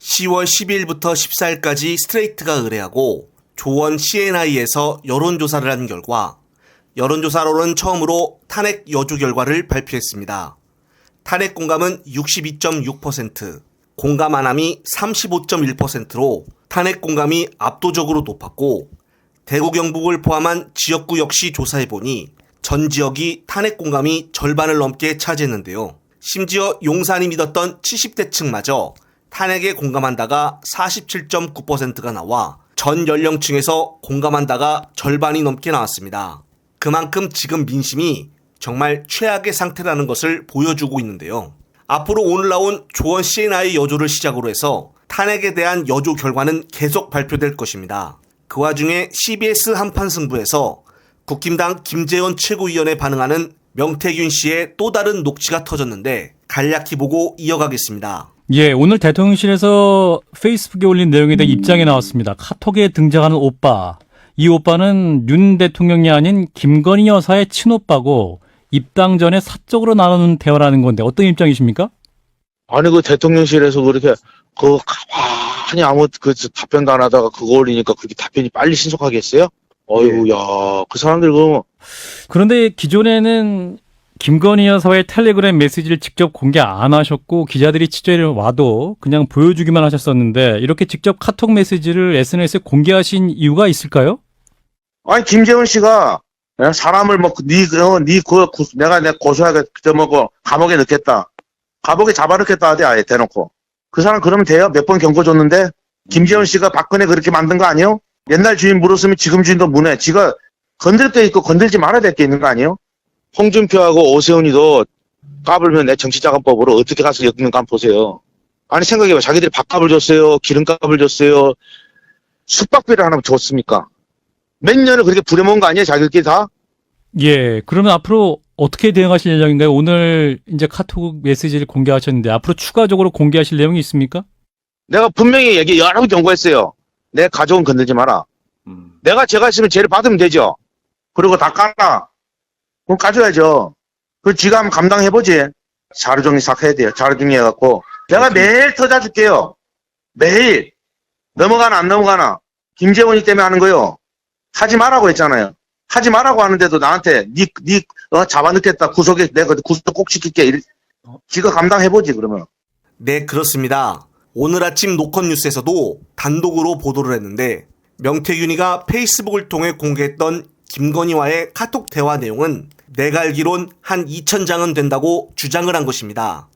10월 12일부터 14일까지 스트레이트가 의뢰하고 조원 CNI에서 여론조사를 한 결과 여론조사로는 처음으로 탄핵 여주 결과를 발표했습니다. 탄핵 공감은 62.6%, 공감 안함이 35.1%로 탄핵 공감이 압도적으로 높았고 대구 경북을 포함한 지역구 역시 조사해보니 전 지역이 탄핵 공감이 절반을 넘게 차지했는데요. 심지어 용산이 믿었던 70대층마저 탄핵에 공감한다가 47.9%가 나와 전 연령층에서 공감한다가 절반이 넘게 나왔습니다. 그만큼 지금 민심이 정말 최악의 상태라는 것을 보여주고 있는데요. 앞으로 오늘 나온 조원 CNI 여조를 시작으로 해서 탄핵에 대한 여조 결과는 계속 발표될 것입니다. 그 와중에 CBS 한판 승부에서 국힘당 김재원 최고위원에 반응하는 명태균 씨의 또 다른 녹취가 터졌는데 간략히 보고 이어가겠습니다. 예, 오늘 대통령실에서 페이스북에 올린 내용에 대해 입장이 나왔습니다. 카톡에 등장하는 오빠. 이 오빠는 윤 대통령이 아닌 김건희 여사의 친오빠고 입당 전에 사적으로 나누는 대화라는 건데 어떤 입장이십니까? 아니 그 대통령실에서 그렇게 그 가만히 아무 그 답변도 안 하다가 그거 올리니까 그렇게 답변이 빨리 신속하게 했어요? 어이구 야그 사람들 그 그런데 기존에는 김건희 여사의 텔레그램 메시지를 직접 공개 안 하셨고 기자들이 취재를 와도 그냥 보여주기만 하셨었는데 이렇게 직접 카톡 메시지를 SNS에 공개하신 이유가 있을까요? 아니 김재원 씨가 예, 사람을 뭐니니그 내가 내 고소하게 뭐고 감옥에 넣겠다 감옥에 잡아넣겠다 하대 아예 대놓고 그 사람 그러면 돼요 몇 번 경고 줬는데 김재원 씨가 박근혜 그렇게 만든 거 아니에요? 옛날 주인 물었으면 지금 주인도 문해 지가 건들 게 있고 건들지 말아야 될 게 있는 거 아니에요? 홍준표하고 오세훈이도 까불면 내 정치자금법으로 어떻게 가서 엮는가 한번 보세요. 아니 생각해봐. 자기들이 밥값을 줬어요. 기름값을 줬어요. 숙박비를 하나 줬습니까? 몇 년을 그렇게 부려먹은 거 아니에요? 자기들끼리 다? 예, 그러면 앞으로 어떻게 대응하실 예정인가요? 오늘 이제 카톡 메시지를 공개하셨는데 앞으로 추가적으로 공개하실 내용이 있습니까? 내가 분명히 얘기 여러 번 경고했어요. 내 가족은 건들지 마라. 내가 제가 있으면 죄를 받으면 되죠. 그리고 다 까나. 그럼 까줘야죠. 그 지가 한번 감당해보지. 자료 정리 싹 해야 돼요. 자료 정리해갖고. 내가 매일 터져줄게요. 매일. 넘어가나 안 넘어가나. 김재원이 때문에 하는 거요. 하지 말라고 했잖아요. 하지 말라고 하는데도 나한테 니, 니, 어, 잡아넣겠다. 구속에, 내가 구속 꼭 시킬게. 이래. 지가 감당해보지, 그러면. 네, 그렇습니다. 오늘 아침 노컷 뉴스에서도 단독으로 보도를 했는데 명태균이가 페이스북을 통해 공개했던 김건희와의 카톡 대화 내용은 내가 알기론 한 2,000장은 된다고 주장을 한 것입니다.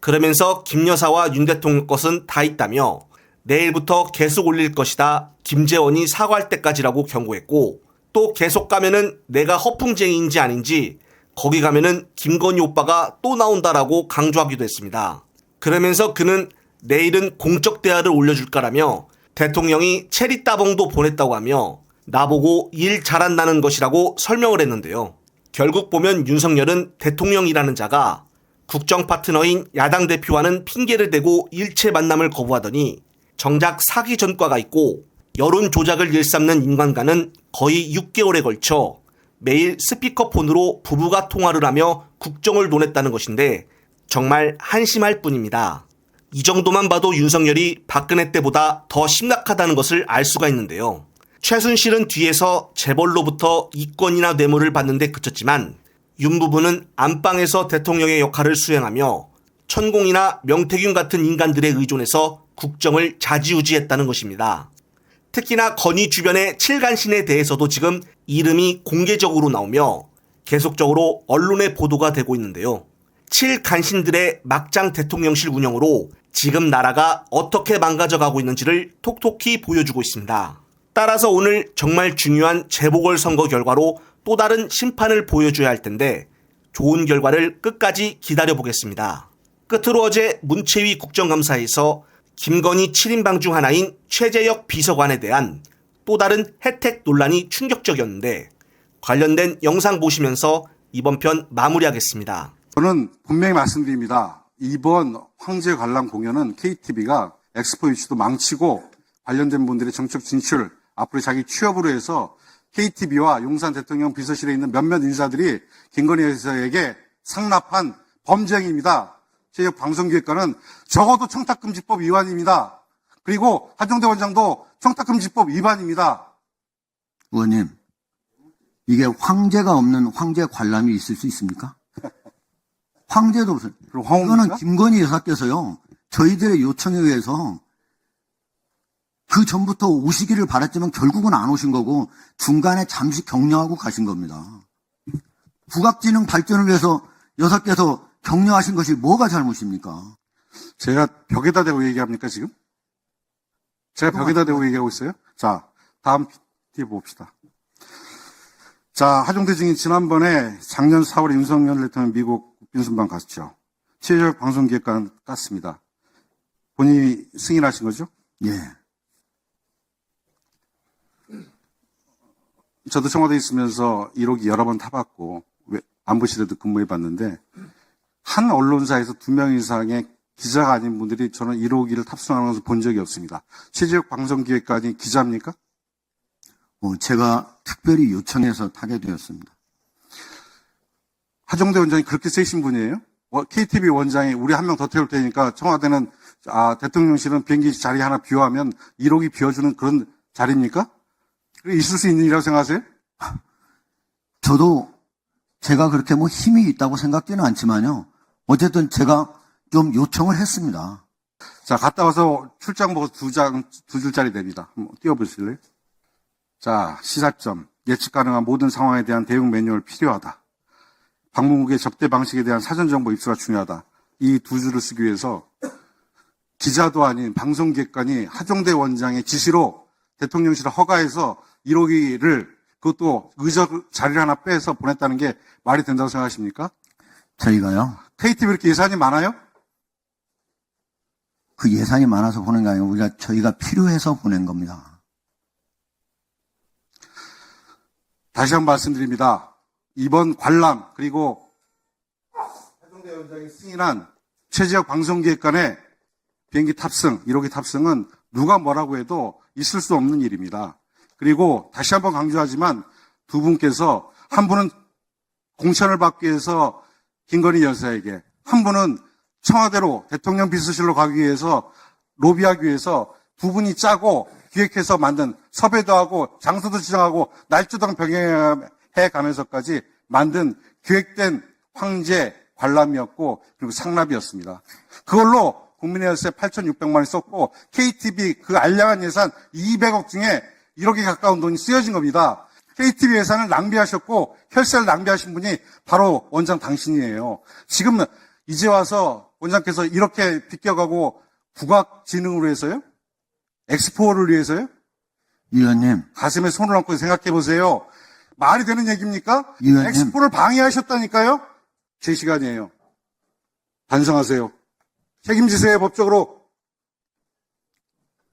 그러면서 김 여사와 윤 대통령 것은 다 있다며 내일부터 계속 올릴 것이다. 김재원이 사과할 때까지라고 경고했고 또 계속 가면은 내가 허풍쟁이인지 아닌지 거기 가면은 김건희 오빠가 또 나온다라고 강조하기도 했습니다. 그러면서 그는 내일은 공적 대화를 올려줄 거라며 대통령이 체리 따봉도 보냈다고 하며 나보고 일 잘한다는 것이라고 설명을 했는데요. 결국 보면 윤석열은 대통령이라는 자가 국정 파트너인 야당 대표와는 핑계를 대고 일체 만남을 거부하더니 정작 사기 전과가 있고 여론 조작을 일삼는 인간과는 거의 6개월에 걸쳐 매일 스피커폰으로 부부가 통화를 하며 국정을 논했다는 것인데 정말 한심할 뿐입니다. 이 정도만 봐도 윤석열이 박근혜 때보다 더 심각하다는 것을 알 수가 있는데요. 최순실은 뒤에서 재벌로부터 이권이나 뇌물을 받는데 그쳤지만 윤 부부는 안방에서 대통령의 역할을 수행하며 천공이나 명태균 같은 인간들에 의존해서 국정을 자지우지했다는 것입니다. 특히나 건희 주변의 칠간신에 대해서도 지금 이름이 공개적으로 나오며 계속적으로 언론에 보도가 되고 있는데요. 칠간신들의 막장 대통령실 운영으로 지금 나라가 어떻게 망가져 가고 있는지를 톡톡히 보여주고 있습니다. 따라서 오늘 정말 중요한 재보궐 선거 결과로 또 다른 심판을 보여줘야 할 텐데 좋은 결과를 끝까지 기다려보겠습니다. 끝으로 어제 문채위 국정감사에서 김건희 7인방 중 하나인 최재혁 비서관에 대한 또 다른 혜택 논란이 충격적이었는데 관련된 영상 보시면서 이번 편 마무리하겠습니다. 저는 분명히 말씀드립니다. 이번 황제 관람 공연은 KTV가 엑스포 유치도 망치고 관련된 분들의 정책 진출, 앞으로 자기 취업으로 해서 KTV와 용산 대통령 비서실에 있는 몇몇 인사들이 김건희 여사에게 상납한 범죄행위입니다. 체육 방송기획관은 적어도 청탁금지법 위반입니다. 그리고 하정대 원장도 청탁금지법 위반입니다. 의원님, 이게 황제가 없는 황제 관람이 있을 수 있습니까? 황제도 없어요. 이거는? 김건희 여사께서요, 저희들의 요청에 의해서 그 전부터 오시기를 바랐지만 결국은 안 오신 거고 중간에 잠시 격려하고 가신 겁니다. 국악지능 발전을 위해서 여사께서 격려하신 것이 뭐가 잘못입니까? 제가 벽에다 대고 얘기합니까, 지금? 제가 벽에다 대고 얘기하고 있어요? 자, 다음 뒤에 봅시다. 자, 하종대 증인 지난번에 작년 4월에 윤석열 대통령 미국 국빈순방 갔죠. 체제적 방송기획관 깠습니다. 본인이 승인하신 거죠? 예. 저도 청와대에 있으면서 1호기 여러 번 타봤고, 왜- 안보실에도 근무해봤는데, 한 언론사에서 두 명 이상의 기자가 아닌 분들이 저는 1호기를 탑승하는 것을 본 적이 없습니다. 체제적 방송기획관이 기자입니까? 어, 제가 특별히 요청해서 타게 되었습니다. 하정대 원장이 그렇게 세신 분이에요? 어, KTV 원장이 우리 한 명 더 태울 테니까 청와대는 아, 대통령실은 비행기 자리 하나 비워하면 1호기 비워주는 그런 자리입니까? 있을 수 있는 일이라고 생각하세요? 저도 제가 그렇게 뭐 힘이 있다고 생각지는 않지만요. 어쨌든 제가 좀 요청을 했습니다. 자, 갔다 와서 출장 보고 두 장, 두 줄짜리 됩니다. 한번 띄워보실래요? 자, 시사점. 예측 가능한 모든 상황에 대한 대응 매뉴얼 필요하다. 방문국의 접대 방식에 대한 사전 정보 입수가 중요하다. 이 두 줄을 쓰기 위해서 기자도 아닌 방송객관이 하정대 원장의 지시로 대통령실 허가해서 1호기를 그것도 의적 자리를 하나 빼서 보냈다는 게 말이 된다고 생각하십니까? 저희가요. KTV 이렇게 예산이 많아요? 그 예산이 많아서 보낸 게 아니고 우리가 저희가 필요해서 보낸 겁니다. 다시 한번 말씀드립니다. 이번 관람 그리고 해동대 원장이 승인한 최지역 방송기획관의 비행기 탑승, 1호기 탑승은 누가 뭐라고 해도 있을 수 없는 일입니다. 그리고 다시 한번 강조하지만 두 분께서 한 분은 공천을 받기 위해서 김건희 여사에게 한 분은 청와대로 대통령 비서실로 가기 위해서 로비하기 위해서 두 분이 짜고 기획해서 만든 섭외도 하고 장소도 지정하고 날조당 병행해 가면서까지 만든 기획된 황제 관람이었고 그리고 상납이었습니다. 그걸로 국민의 열세 8,600만 원이 썼고 KTV 그 알량한 예산 200억 중에 1억에 가까운 돈이 쓰여진 겁니다. KTV 예산을 낭비하셨고 혈세를 낭비하신 분이 바로 원장 당신이에요. 지금 이제 와서 원장께서 이렇게 비껴가고 국악진흥으로 해서요? 엑스포를 위해서요? 위원님, 가슴에 손을 얹고 생각해 보세요. 말이 되는 얘기입니까? 위원님. 엑스포를 방해하셨다니까요? 제 시간이에요. 반성하세요. 책임지세요, 법적으로.